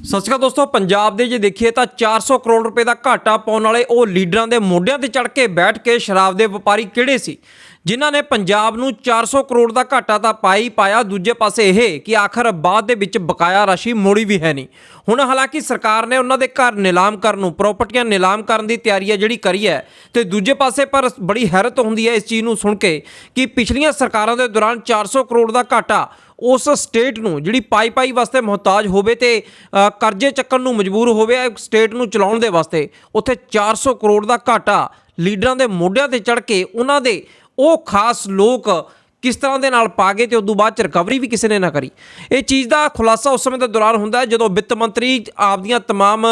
ਸਤਿ ਸ਼੍ਰੀ ਅਕਾਲ ਦੋਸਤੋ, ਪੰਜਾਬ ਦੇ ਜੇ ਦੇਖੀਏ ਤਾਂ 400 ਕਰੋੜ ਰੁਪਏ ਦਾ ਘਾਟਾ ਪਾਉਣ ਵਾਲੇ ਉਹ ਲੀਡਰਾਂ ਦੇ ਮੋਢਿਆਂ ਤੇ ਚੜ ਕੇ ਬੈਠ ਕੇ ਸ਼ਰਾਬ ਦੇ ਵਪਾਰੀ ਕਿਹੜੇ ਸੀ? ਜਿਨ੍ਹਾਂ ਨੇ ਪੰਜਾਬ ਨੂੰ 400 ਕਰੋੜ ਦਾ ਘਾਟਾ ਤਾਂ ਪਾਈ ਪਾਇਆ। ਦੂਜੇ ਪਾਸੇ ਇਹ ਕਿ ਆਖਰ ਬਾਅਦ ਦੇ ਵਿੱਚ ਬਕਾਇਆ ਰਾਸ਼ੀ ਮੋੜੀ ਵੀ ਹੈ ਨਹੀਂ। ਹੁਣ ਹਾਲਾਂਕਿ ਸਰਕਾਰ ਨੇ ਉਹਨਾਂ ਦੇ ਘਰ ਨਿਲਾਮ ਕਰਨ ਨੂੰ, ਪ੍ਰਾਪਰਟੀਆਂ ਨਿਲਾਮ ਕਰਨ ਦੀ ਤਿਆਰੀ ਹੈ ਜਿਹੜੀ ਕਰੀ ਹੈ। ਤੇ ਦੂਜੇ ਪਾਸੇ ਪਰ ਬੜੀ ਹੈਰਤ ਹੁੰਦੀ ਹੈ ਇਸ ਚੀਜ਼ ਨੂੰ ਸੁਣ ਕੇ ਕਿ ਪਿਛਲੀਆਂ ਸਰਕਾਰਾਂ ਦੇ ਦੌਰਾਨ 400 ਕਰੋੜ ਦਾ ਘਾਟਾ ਉਸ ਸਟੇਟ ਨੂੰ, ਜਿਹੜੀ ਪਾਈ ਪਾਈ ਵਾਸਤੇ ਮੁਹਤਾਜ ਹੋਵੇ ਤੇ ਕਰਜ਼ੇ ਚੱਕਣ ਨੂੰ ਮਜਬੂਰ ਹੋਵੇ ਸਟੇਟ ਨੂੰ ਚਲਾਉਣ ਦੇ ਵਾਸਤੇ ਉੱਥੇ 400 ਕਰੋੜ ਦਾ ਘਾਟਾ ਲੀਡਰਾਂ ਦੇ ਮੋਢਿਆਂ ਤੇ ਚੜ ਕੇ ਉਹਨਾਂ ਦੇ ਉਹ ਖਾਸ ਲੋਕ ਕਿਸ ਤਰ੍ਹਾਂ ਦੇ ਨਾਲ ਪਾ ਗਏ ਤੇ ਤੋਂ ਬਾਅਦ ਚ ਰਿਕਵਰੀ ਵੀ ਕਿਸੇ ਨੇ ਨਾ ਕਰੀ। ਇਹ ਚੀਜ਼ ਦਾ ਖੁਲਾਸਾ ਉਸ ਸਮੇਂ ਦੇ ਦੌਰਾਨ ਹੁੰਦਾ ਜਦੋਂ ਵਿੱਤ ਮੰਤਰੀ ਆਪਦੀਆਂ ਤਮਾਮ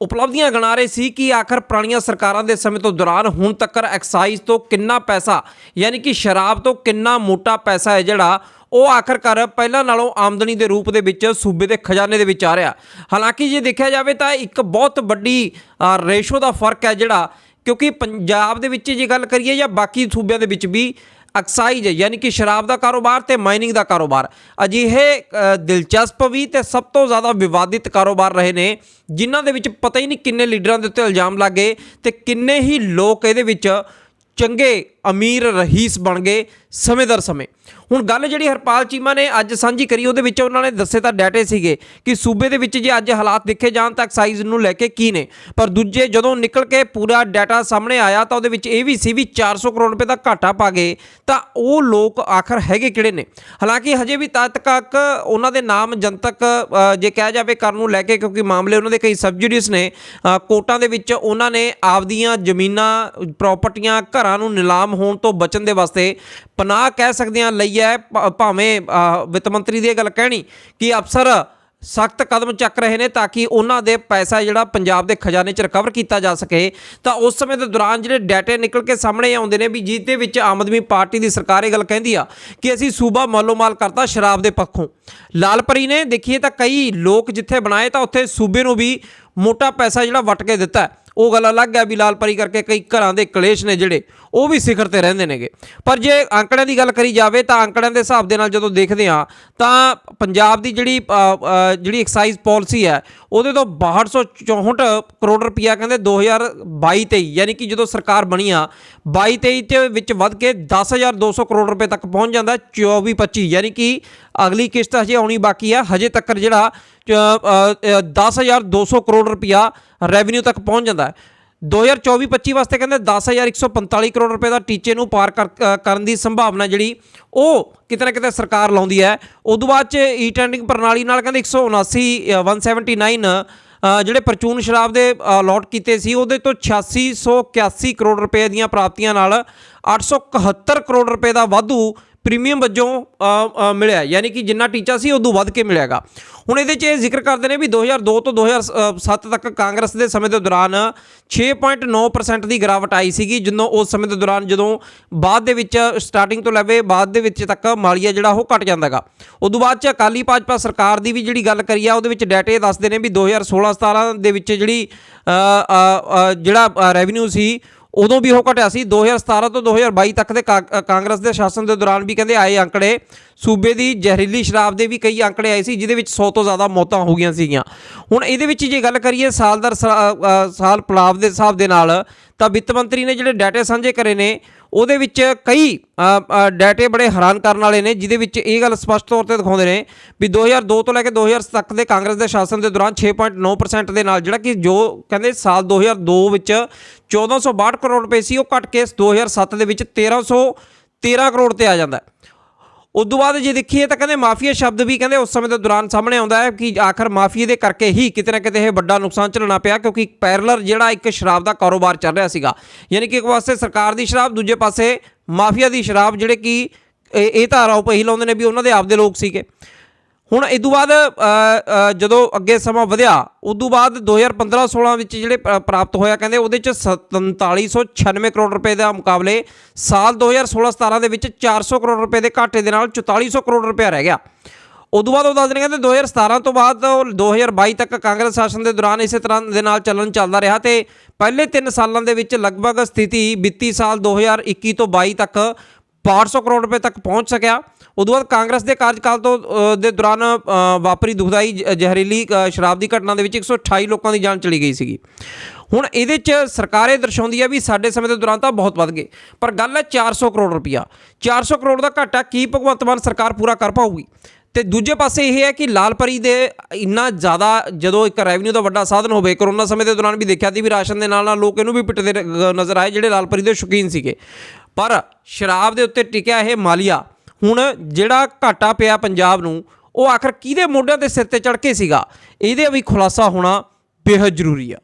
ਉਪਲਬਧੀਆਂ ਗਿਣਾ ਰਹੇ ਸੀ ਕਿ ਆਖਰ ਪੁਰਾਣੀਆਂ ਸਰਕਾਰਾਂ ਦੇ ਸਮੇਂ ਤੋਂ ਦੌਰਾਨ ਹੁਣ ਤੱਕ ਐਕਸਾਈਜ਼ ਤੋਂ ਕਿੰਨਾ ਪੈਸਾ, ਯਾਨੀ ਕਿ ਸ਼ਰਾਬ ਤੋਂ ਕਿੰਨਾ ਮੋਟਾ ਪੈਸਾ ਹੈ ਜਿਹੜਾ ਉਹ ਆਖਰਕਾਰ ਪਹਿਲਾਂ ਨਾਲੋਂ ਆਮਦਨੀ ਦੇ ਰੂਪ ਦੇ ਵਿੱਚ ਸੂਬੇ ਦੇ ਖਜ਼ਾਨੇ ਦੇ ਵਿੱਚ ਆ ਰਿਹਾ। ਹਾਲਾਂਕਿ ਜੇ ਦੇਖਿਆ ਜਾਵੇ ਤਾਂ ਇੱਕ ਬਹੁਤ ਵੱਡੀ ਰੇਸ਼ੋ ਦਾ ਫ਼ਰਕ ਹੈ ਜਿਹੜਾ ਕਿਉਂਕਿ ਪੰਜਾਬ ਦੇ ਵਿੱਚ ਜੇ ਗੱਲ ਕਰੀਏ ਜਾਂ ਬਾਕੀ ਸੂਬਿਆਂ ਦੇ ਵਿੱਚ ਵੀ ਐਕਸਾਈਜ਼ ਯਾਨੀ ਕਿ ਸ਼ਰਾਬ ਦਾ ਕਾਰੋਬਾਰ ਤੇ ਮਾਈਨਿੰਗ ਦਾ ਕਾਰੋਬਾਰ, ਅਜਿਹੇ ਦਿਲਚਸਪ ਵੀ ਤੇ ਸਭ ਤੋਂ ਜ਼ਿਆਦਾ ਵਿਵਾਦਿਤ ਕਾਰੋਬਾਰ ਰਹੇ ਨੇ, ਜਿਨ੍ਹਾਂ ਦੇ ਵਿੱਚ ਪਤਾ ਹੀ ਨਹੀਂ ਕਿੰਨੇ ਲੀਡਰਾਂ ਦੇ ਉੱਤੇ ਇਲਜ਼ਾਮ ਲੱਗੇ ਤੇ ਕਿੰਨੇ ਹੀ ਲੋਕ ਇਹਦੇ ਵਿੱਚ ਚੰਗੇ ਅਮੀਰ ਰਹੀਸ ਬਣ ਗਏ ਸਮੇਂ ਦਰ ਸਮੇਂ। ਹੁਣ ਗੱਲ ਜਿਹੜੀ ਹਰਪਾਲ ਚੀਮਾ ਨੇ ਅੱਜ ਸਾਂਝੀ ਕਰੀ ਉਹਦੇ ਵਿੱਚ ਉਹਨਾਂ ਨੇ ਦੱਸੇ ਤਾਂ ਡਾਟੇ ਸੀਗੇ ਕਿ ਸੂਬੇ ਦੇ ਵਿੱਚ ਜੇ ਅੱਜ ਹਾਲਾਤ ਦੇਖੇ ਜਾਣ ਤਾਂ ਐਕਸਾਈਜ਼ ਨੂੰ ਲੈ ਕੇ ਕੀ ਨੇ। ਪਰ ਦੂਜੇ ਜਦੋਂ ਨਿਕਲ ਕੇ ਪੂਰਾ ਡਾਟਾ ਸਾਹਮਣੇ ਆਇਆ ਤਾਂ ਉਹਦੇ ਵਿੱਚ ਇਹ ਵੀ ਸੀ ਵੀ 400 ਕਰੋੜ ਰੁਪਏ ਦਾ ਘਾਟਾ ਪਾ ਗਏ ਤਾਂ ਉਹ ਲੋਕ ਆਖਰ ਹੈਗੇ ਕਿਹੜੇ ਨੇ? ਹਾਲਾਂਕਿ ਹਜੇ ਵੀ ਤਦ ਤੱਕ ਉਹਨਾਂ ਦੇ ਨਾਮ ਜਨਤਕ ਜੇ ਕਿਹਾ ਜਾਵੇ ਕਰਨ ਨੂੰ ਲੈ ਕੇ ਕਿਉਂਕਿ ਮਾਮਲੇ ਉਹਨਾਂ ਦੇ ਕਈ ਸਬਜੂਡੀਸ ਨੇ ਅ, ਕੋਰਟਾਂ ਦੇ ਵਿੱਚ ਉਹਨਾਂ ਨੇ ਆਪਦੀਆਂ ਜ਼ਮੀਨਾਂ ਪ੍ਰਾਪਰਟੀਆਂ ਘਰਾਂ ਨੂੰ ਨਿਲਾਮ ਹੋਣ ਤੋਂ ਬਚਣ ਦੇ ਵਾਸਤੇ ਪਨਾਹ ਕਹਿ ਸਕਦੇ ਹਾਂ ਲਈ ਹੈ ਭਾਵੇਂ ਵਿੱਤ ਮੰਤਰੀ ਦੀ ਇਹ ਗੱਲ ਕਹਿਣੀ ਕਿ ਅਫਸਰ ਸਖਤ ਕਦਮ ਚੱਕ ਰਹੇ ਨੇ ਤਾਂ ਕਿ ਉਹਨਾਂ ਦੇ ਪੈਸਾ ਜਿਹੜਾ ਪੰਜਾਬ ਦੇ ਖਜ਼ਾਨੇ 'ਚ ਰਿਕਵਰ ਕੀਤਾ ਜਾ ਸਕੇ। ਤਾਂ ਉਸ ਸਮੇਂ ਦੇ ਦੌਰਾਨ ਜਿਹੜੇ ਡਾਟੇ ਨਿਕਲ ਕੇ ਸਾਹਮਣੇ ਆਉਂਦੇ ਨੇ ਵੀ ਜਿਹਦੇ ਵਿੱਚ ਆਮ ਆਦਮੀ ਪਾਰਟੀ ਦੀ ਸਰਕਾਰ ਇਹ ਗੱਲ ਕਹਿੰਦੀ ਆ ਕਿ ਅਸੀਂ ਸੂਬਾ ਮਾਲੋਮਾਲ ਕਰਤਾ ਸ਼ਰਾਬ ਦੇ ਪੱਖੋਂ। ਲਾਲਪਰੀ ਨੇ ਦੇਖੀਏ ਤਾਂ ਕਈ ਲੋਕ ਜਿੱਥੇ ਬਣਾਏ ਤਾਂ ਉੱਥੇ ਸੂਬੇ ਨੂੰ ਵੀ ਮੋਟਾ ਪੈਸਾ ਜਿਹੜਾ ਵਟ ਕੇ ਦਿੱਤਾ। ਉਹ ਗੱਲ ਅਲੱਗ ਹੈ ਵੀ ਲਾਲ ਪਰੀ ਕਰਕੇ ਕਈ ਘਰਾਂ ਦੇ ਕਲੇਸ਼ ਨੇ ਜਿਹੜੇ ਉਹ ਵੀ ਸਿਖਰ ਤੇ ਰਹਿੰਦੇ ਨੇਗੇ। ਪਰ ਜੇ ਅੰਕੜਿਆਂ ਦੀ ਗੱਲ ਕਰੀ ਜਾਵੇ ਤਾਂ ਅੰਕੜਿਆਂ ਦੇ ਹਿਸਾਬ ਦੇ ਨਾਲ ਜਦੋਂ ਦੇਖਦੇ ਆ ਤਾਂ ਪੰਜਾਬ ਦੀ ਜਿਹੜੀ ਜਿਹੜੀ ਐਕਸਾਈਜ਼ ਪਾਲਿਸੀ ਹੈ ਉਹਦੇ ਤੋਂ 6264 ਕਰੋੜ ਰੁਪਇਆ ਕਹਿੰਦੇ 2022 23 ਯਾਨੀ ਕਿ ਜਦੋਂ ਸਰਕਾਰ ਬਣੀ ਆ 22 23 ਦੇ ਵਿੱਚ ਵੱਧ ਕੇ 10200 ਕਰੋੜ ਰੁਪਏ ਤੱਕ ਪਹੁੰਚ ਜਾਂਦਾ 24 25 ਯਾਨੀ ਕਿ ਅਗਲੀ ਕਿਸ਼ਤ ਹਜੇ ਆਉਣੀ ਬਾਕੀ ਆ ਹਜੇ ਤੱਕ ਜਿਹੜਾ ਚ- ਅ, ਅ, 10200 ਕਰੋੜ ਰੁਪਇਆ ਰੈਵਨਿਊ ਤੱਕ ਪਹੁੰਚ ਜਾਂਦਾ। ਹੈ। 2024-25 ਵਾਸਤੇ ਕਹਿੰਦੇ 10145 ਕਰੋੜ ਰੁਪਏ ਦਾ ਟੀਚੇ ਨੂੰ ਪਾਰ ਕਰ- ਕਰਨ ਦੀ ਸੰਭਾਵਨਾ ਜਿਹੜੀ ਉਹ ਕਿਤੇ ਨਾ ਕਿਤੇ ਸਰਕਾਰ ਲਾਉਂਦੀ ਹੈ। ਉਦੋਂ ਬਾਅਦ ਚ ਈ ਟੈਂਡਿੰਗ ਪ੍ਰਣਾਲੀ ਨਾਲ ਕਹਿੰਦੇ 179 ਅ, 179 ਅ, ਜਿਹੜੇ ਪਰਚੂਨ ਸ਼ਰਾਬ ਦੇ ਅਲਾਟ ਕੀਤੇ ਸੀ ਉਹਦੇ ਤੋਂ 8681 ਕਰੋੜ ਰੁਪਏ ਦੀਆਂ ਪ੍ਰਾਪਤੀਆਂ ਨਾਲ 871 ਕਰੋੜ ਰੁਪਏ ਦਾ ਵਾਧੂ ਪ੍ਰੀਮੀਅਮ ਵਜੋਂ ਮਿਲਿਆ ਯਾਨੀ ਕਿ ਜਿੰਨਾ ਟੀਚਾ ਸੀ, ਉਦੋਂ ਵੱਧ ਕੇ ਮਿਲਿਆਗਾ। ਹੁਣ ਇਹਦੇ 'ਚ ਇਹ ਜ਼ਿਕਰ ਕਰਦੇ ਨੇ ਵੀ 2002 ਤੋਂ 2007 ਤੱਕ ਕਾਂਗਰਸ ਦੇ ਸਮੇਂ ਦੇ ਦੌਰਾਨ 6.9% ਦੀ ਗਿਰਾਵਟ ਆਈ ਸੀਗੀ ਜਦੋਂ ਉਸ ਸਮੇਂ ਦੇ ਦੌਰਾਨ ਜਦੋਂ ਬਾਅਦ ਦੇ ਵਿੱਚ ਸਟਾਰਟਿੰਗ ਤੋਂ ਲੈਵੇ ਬਾਅਦ ਦੇ ਵਿੱਚ ਤੱਕ ਮਾਲੀਆ ਜਿਹੜਾ ਉਹ ਘਟ ਜਾਂਦਾਗਾ। ਉਦੋਂ ਬਾਅਦ 'ਚ ਅਕਾਲੀ ਭਾਜਪਾ ਸਰਕਾਰ ਦੀ ਵੀ ਜਿਹੜੀ ਗੱਲ ਕਰੀ ਆ, ਉਹਦੇ ਵਿੱਚ ਡਾਟੇ ਦੱਸਦੇ ਨੇ ਵੀ 2016-17 ਦੇ ਵਿੱਚ ਜਿਹੜੀ ਜਿਹੜਾ ਰੈਵਨਿਊ ਸੀ ਉਦੋਂ ਵੀ ਉਹ ਘਟਿਆ ਸੀ। 2017 ਤੋਂ 2022 ਤੱਕ ਦੇ ਕਾ- ਕਾਂਗਰਸ ਦੇ ਸ਼ਾਸਨ ਦੇ ਦੌਰਾਨ ਵੀ ਕਹਿੰਦੇ ਆਏ ਅੰਕੜੇ। ਸੂਬੇ ਦੀ ਜ਼ਹਿਰੀਲੀ ਸ਼ਰਾਬ ਦੇ ਵੀ ਕਈ ਅੰਕੜੇ ਆਏ ਸੀ, ਜਿਹਦੇ ਵਿੱਚ 100 ਤੋਂ ਜ਼ਿਆਦਾ ਮੌਤਾਂ ਹੋ ਗਈਆਂ ਸੀਗੀਆਂ। ਹੁਣ ਇਹਦੇ ਵਿੱਚ ਜੇ ਗੱਲ ਕਰੀਏ ਸਾਲ ਦਰ ਸਾ- ਸਾਲ ਪਲਾਵ ਦੇ ਹਿਸਾਬ ਦੇ ਨਾਲ, ਤਾਂ ਵਿੱਤ ਮੰਤਰੀ ਨੇ ਜਿਹੜੇ ਡਾਟੇ ਸਾਂਝੇ ਕਰੇ ਨੇ ਉਹਦੇ ਵਿੱਚ ਕਈ ਅ, ਡਾਟੇ ਬੜੇ ਹੈਰਾਨ ਕਰਨ ਵਾਲੇ ਨੇ ਜਿਹਦੇ ਵਿੱਚ ਇਹ ਗੱਲ ਸਪਸ਼ਟ ਤੌਰ ਤੇ ਦਿਖਾਉਂਦੇ ਨੇ ਵੀ 2002 ਤੋਂ ਲੈ ਕੇ 2000 ਤੱਕ ਦੇ ਕਾਂਗਰਸ ਦੇ ਸ਼ਾਸਨ ਦੇ ਦੌਰਾਨ 6.9% ਦੇ ਨਾਲ ਜਿਹੜਾ ਕਿ ਜੋ ਕਹਿੰਦੇ ਸਾਲ 2002 ਵਿੱਚ 1462 ਕਰੋੜ ਰੁਪਏ ਸੀ ਉਹ ਘਟ ਕੇ 2007 ਦੇ ਵਿੱਚ 1313 ਕਰੋੜ ਤੇ ਆ ਜਾਂਦਾ ਹੈ ਤੋਂ ਬਾਅਦ ਜੇ ਦੇਖੀਏ ਤਾਂ ਕਹਿੰਦੇ ਮਾਫੀਆ ਸ਼ਬਦ ਵੀ ਕਹਿੰਦੇ ਉਸ ਸਮੇਂ ਦੇ ਦੌਰਾਨ ਸਾਹਮਣੇ ਆਉਂਦਾ ਹੈ ਕਿ ਆਖਰ ਮਾਫੀਆ ਦੇ ਕਰਕੇ ਹੀ ਕਿਤੇ ਨਾ ਕਿਤੇ ਇਹ ਵੱਡਾ ਨੁਕਸਾਨ ਝੱਲਣਾ ਪਿਆ ਕਿਉਂਕਿ ਪੈਰਲਰ ਜਿਹੜਾ ਇੱਕ ਸ਼ਰਾਬ ਦਾ ਕਾਰੋਬਾਰ ਚੱਲ ਰਿਹਾ ਸੀਗਾ। ਯਾਨੀ ਕਿ ਇੱਕ ਪਾਸੇ ਸਰਕਾਰ ਦੀ ਸ਼ਰਾਬ, ਦੂਜੇ ਪਾਸੇ ਮਾਫੀਆ ਦੀ ਸ਼ਰਾਬ ਜਿਹੜੇ ਕਿ ਇਹ ਇਹ ਤਾਂ ਆਰੋਪ ਇਹੀ ਲਾਉਂਦੇ ਨੇ ਵੀ ਉਹਨਾਂ ਦੇ ਆਪਦੇ ਲੋਕ ਸੀਗੇ। ਹੁਣ ਇਸ ਤੋਂ ਬਾਅਦ ਜਦੋਂ ਅੱਗੇ ਸਮਾਂ ਵਧਿਆ ਉਦੋਂ ਬਾਅਦ 2015-16 ਵਿੱਚ ਜਿਹੜੇ ਪ੍ਰਾਪਤ ਹੋਇਆ, ਕਹਿੰਦੇ ਉਹਦੇ ਚ 4796 ਕਰੋੜ ਰੁਪਏ ਦਾ ਮੁਕਾਬਲੇ ਸਾਲ 2016-17 ਦੇ ਵਿੱਚ 400 ਕਰੋੜ ਰੁਪਏ ਦੇ ਘਾਟੇ ਦੇ ਨਾਲ 4400 ਕਰੋੜ ਰੁਪਏ ਰਹਿ ਗਿਆ। ਉਦੋਂ ਬਾਅਦ ਉਹ ਦੱਸ ਨੇ ਕਹਿੰਦੇ 2017 ਤੋਂ ਬਾਅਦ ਉਹ 2022 ਤੱਕ ਕਾਂਗਰਸ ਸ਼ਾਸਨ ਦੇ ਦੌਰਾਨ ਇਸੇ ਤਰ੍ਹਾਂ ਦੇ ਨਾਲ ਚੱਲਣ ਚੱਲਦਾ ਰਿਹਾ ਤੇ ਪਹਿਲੇ 3 ਸਾਲਾਂ ਦੇ ਵਿੱਚ ਲਗਭਗ ਸਥਿਤੀ ਵਿੱਤੀ ਸਾਲ 2021 ਤੋਂ 22 ਤੱਕ 500 ਕਰੋੜ ਰੁਪਏ ਤੱਕ ਪਹੁੰਚ ਸਕਿਆ। ਉਦੋਂ ਬਾਅਦ ਕਾਂਗਰਸ ਦੇ ਕਾਰਜਕਾਲ ਤੋਂ ਦੇ ਦੌਰਾਨ ਵਾਪਰੀ ਦੁਖਦਾਈ ਜ਼ਹਿਰੀਲੀ ਸ਼ਰਾਬ ਦੀ ਘਟਨਾ ਦੇ ਵਿੱਚ 128 ਲੋਕਾਂ ਦੀ ਜਾਨ ਚਲੀ ਗਈ ਸੀਗੀ। ਹੁਣ ਇਹਦੇ 'ਚ ਸਰਕਾਰ ਇਹ ਦਰਸਾਉਂਦੀ ਹੈ ਵੀ ਸਾਡੇ ਸਮੇਂ ਦੇ ਦੌਰਾਨ ਤਾਂ ਬਹੁਤ ਵੱਧ ਗਏ, ਪਰ ਗੱਲ ਹੈ 400 ਕਰੋੜ ਰੁਪਇਆ। 400 ਕਰੋੜ ਦਾ ਘਾਟਾ ਕੀ ਭਗਵੰਤ ਮਾਨ ਸਰਕਾਰ ਪੂਰਾ ਕਰ ਪਾਊਗੀ? ਤੇ ਦੂਜੇ ਪਾਸੇ ਇਹ ਹੈ ਕਿ ਲਾਲਪਰੀ ਦੇ ਇੰਨਾ ਜ਼ਿਆਦਾ, ਜਦੋਂ ਇੱਕ ਰੈਵਨਿਊ ਦਾ ਵੱਡਾ ਸਾਧਨ ਹੋਵੇ ਕਰੋਨਾ ਸਮੇਂ ਦੇ ਦੌਰਾਨ ਵੀ ਦੇਖਿਆ ਸੀ ਵੀ ਰਾਸ਼ਨ ਦੇ ਨਾਲ ਨਾਲ ਲੋਕ ਇਹਨੂੰ ਵੀ ਪਿੱਟਦੇ ਨਜ਼ਰ ਆਏ ਜਿਹੜੇ ਲਾਲਪਰੀ ਦੇ ਸ਼ੌਕੀਨ ਸੀਗੇ। ਪਰ ਸ਼ਰਾਬ ਦੇ ਉੱਤੇ ਟਿਕਿਆ ਇਹ ਮਾਲੀਆ। ਹੁਣ ਜਿਹੜਾ ਘਾਟਾ ਪਿਆ ਪੰਜਾਬ ਨੂੰ, ਉਹ ਆਖਰ ਕਿਹਦੇ ਮੋਢਿਆਂ ਤੇ ਸਿਰ ਤੇ ਚੜ ਕੇ ਸੀਗਾ? ਇਹਦੇ ਵੀ ਖੁਲਾਸਾ ਹੋਣਾ ਬੇਹੱਦ ਜ਼ਰੂਰੀ ਆ।